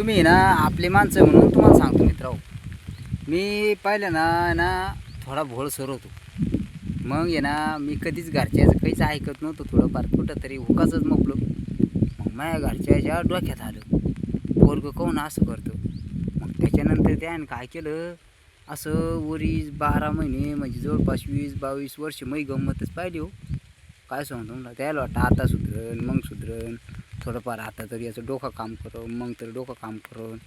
तुम्ही ना आपले माणसं म्हणून तुम्हाला सांगतो मित्राओ हो. मी पाहिलं ना ना थोडा भोळ सर होतो. मग ये ना मी कधीच घरच्याचं काहीच ऐकत नव्हतं थोडंफार. कुठं तरी हुकाचंच मोकलो मग माझ्या घरच्याच्या डोक्यात आलं. पोरगं कोण असं करतो? मग त्याच्यानंतर त्यानं काय केलं? असं वरीस बारा महिने म्हणजे जवळपास वीस बावीस वर्ष मै गंमतच पाहिली हो. काय सांगतो मला त्याला वाटतं आता सुधरण मग सुधरण थोडंफार आता तरी याचं डोकं काम करून मग तरी डोकं काम करून.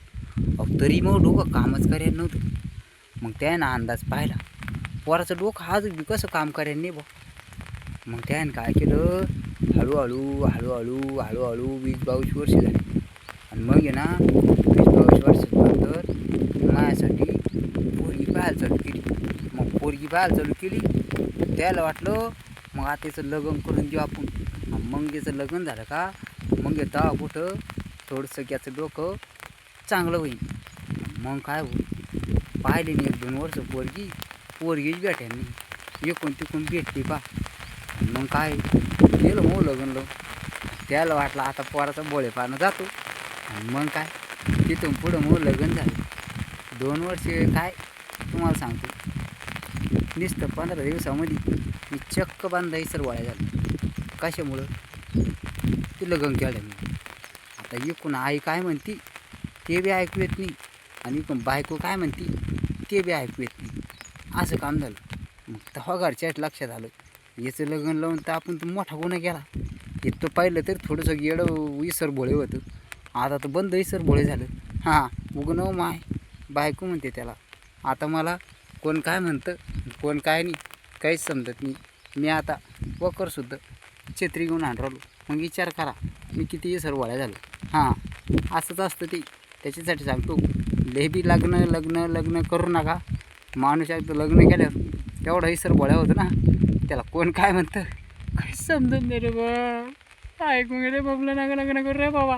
अहो तरी मग डोकं कामच करायला नव्हतं. मग त्यानं अंदाज पाहिला. पोराचं डोकं आज कसं काम करायला नाही बा मग त्यानं काय केलं? हळूहळू हळूहळू हळूहळू वीस बावीस वर्ष झाली. आणि मग ये ना वीस बावीस वर्षानंतर माझ्यासाठी पोरगी पाहायला चालू केली. मग पोरगी पाहायला चालू केली. त्याला वाटलं मग आता त्याचं लग्न करून देऊ आपण. मग त्याचं लग्न झालं का मग येतं कुठं? थोडंसं याचं डोकं चांगलं होईल मग काय होईल? पाहिले मी एक दोन वर्ष पोरगी पोरगीच भेटाय मी एकूण तिकून भेटली पा मग काय? केलं मग हो लग्न लावून त्याला वाटलं आता पोराचा बोळेपानं जातो. मग काय? तिथून पुढं मग लग्न झालं. दोन वर्ष काय? तुम्हाला सांगतो. नुसतं पंधरा दिवसामध्ये मी चक्क बांधा सर वाया झालं. कशामुळं? ते लग्न केलं मी आता इकून आई काय म्हणती ते बी ऐकू येत नाही. आणि इकून बायको काय म्हणती ते बी ऐकू येत नाही. असं काम झालं. मग तेव्हा घरच्या लक्षात आलं. याचं लग्न लावून तर आपण तर मोठा गुन्हा केला. इथं पाहिलं तर थोडंसं येडं इसर भोळे होतं. आता तर बंद इसर भोळे झालं. हां उगं माय. बायको म्हणते त्याला आता मला कोण काय म्हणतं कोण काय नाही काहीच समजत नाही. मी आता वकरसुद्धा छत्री घेऊन आणलो मग विचार करा मी किती इसर भोळ्या झालो हां असंच असतं ते. त्याच्यासाठी सांगतो लेबी लग्न लग्न लग्न करू नका. माणूस लग्न केल्यावर तेवढा सर भोळ्या होतं ना. त्याला कोण काय म्हणतं? काय समजून नाही रे बा ऐकून गेले बाबला नका लग्न करू रे बाबा.